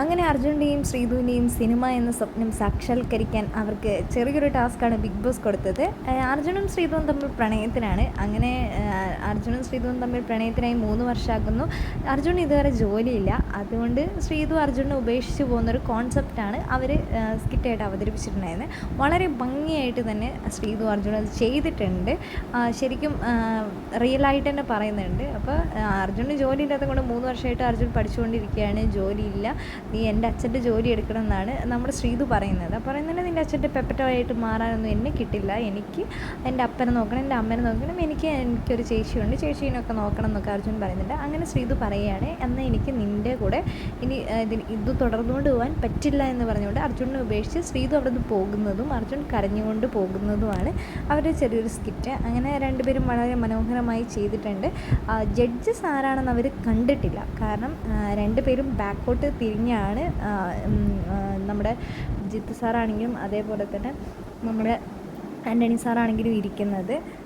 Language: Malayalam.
അങ്ങനെ അർജുന്റെയും ശ്രീധുവിന്റെയും സിനിമ എന്ന സ്വപ്നം സാക്ഷാത്കരിക്കാൻ അവർക്ക് ചെറിയൊരു ടാസ്ക്കാണ് ബിഗ് ബോസ് കൊടുത്തത്. അർജുനും ശ്രീധുവും തമ്മിൽ പ്രണയത്തിനാണ്. അങ്ങനെ അർജുനും ശ്രീധുവും തമ്മിൽ പ്രണയത്തിനായി മൂന്ന് വർഷമാകുന്നു. അർജുൻ ഇതുവരെ ജോലിയില്ല. അതുകൊണ്ട് ശ്രീധു അർജുനെ ഉപേക്ഷിച്ച് പോകുന്നൊരു കോൺസെപ്റ്റാണ് അവർ സ്കിറ്റായിട്ട് അവതരിപ്പിച്ചിട്ടുണ്ടായിരുന്നത് വളരെ ഭംഗിയായിട്ട് തന്നെ ശ്രീധു അർജുൻ അത് ചെയ്തിട്ടുണ്ട്. ശരിക്കും റിയലായിട്ട് തന്നെ പറയുന്നുണ്ട്. അപ്പോൾ അർജുന് ജോലി ഇല്ലാത്തത് കൊണ്ട് മൂന്ന് വർഷമായിട്ട് അർജുൻ പഠിച്ചുകൊണ്ടിരിക്കുകയാണ്. ജോലിയില്ല. നീ എന്റെ അച്ഛന്റെ ജോലി എടുക്കണം എന്നാണ് നമ്മുടെ ശ്രീതു പറയുന്നത്. അപ്പോൾ പറയുന്നത് നിന്റെ അച്ഛന്റെ പെപ്പറ്റമായിട്ട് മാറാനൊന്നും എന്നെ കിട്ടില്ല. എനിക്ക് എന്റെ അപ്പനെ നോക്കണം എന്റെ അമ്മനെ നോക്കണം എനിക്ക് എനിക്കൊരു ചേച്ചിയുണ്ട് ചേച്ചീനൊക്കെ നോക്കണം എന്നൊക്കെ അർജുൻ പറയുന്നുണ്ട്. അങ്ങനെ ശ്രീതു പറയുകയാണ് എന്നാൽ എനിക്ക് നിന്റെ കൂടെ ഇനി ഇത് ഇത് തുടർന്നുകൊണ്ട് പോകാൻ പറ്റില്ല എന്ന് പറഞ്ഞുകൊണ്ട് അർജുനെ ഉപേക്ഷിച്ച് ശ്രീതു അവിടെ നിന്ന് പോകുന്നതും അർജുൻ കരഞ്ഞുകൊണ്ട് പോകുന്നതുമാണ് അവരുടെ ചെറിയൊരു സ്കിറ്റ്. അങ്ങനെ രണ്ടുപേരും വളരെ മനോഹരമായി ചെയ്തിട്ടുണ്ട്. ജഡ്ജസ് ആരാണെന്ന് അവർ കണ്ടിട്ടില്ല. കാരണം രണ്ടുപേരും ബാക്കോട്ട് തിരിഞ്ഞാണ് ആ, നമ്മുടെ ജിത്ത് സാറാണെങ്കിലും അതേപോലെ തന്നെ നമ്മുടെ ആന്റണി സാറാണെങ്കിലും ഇരിക്കുന്നത്.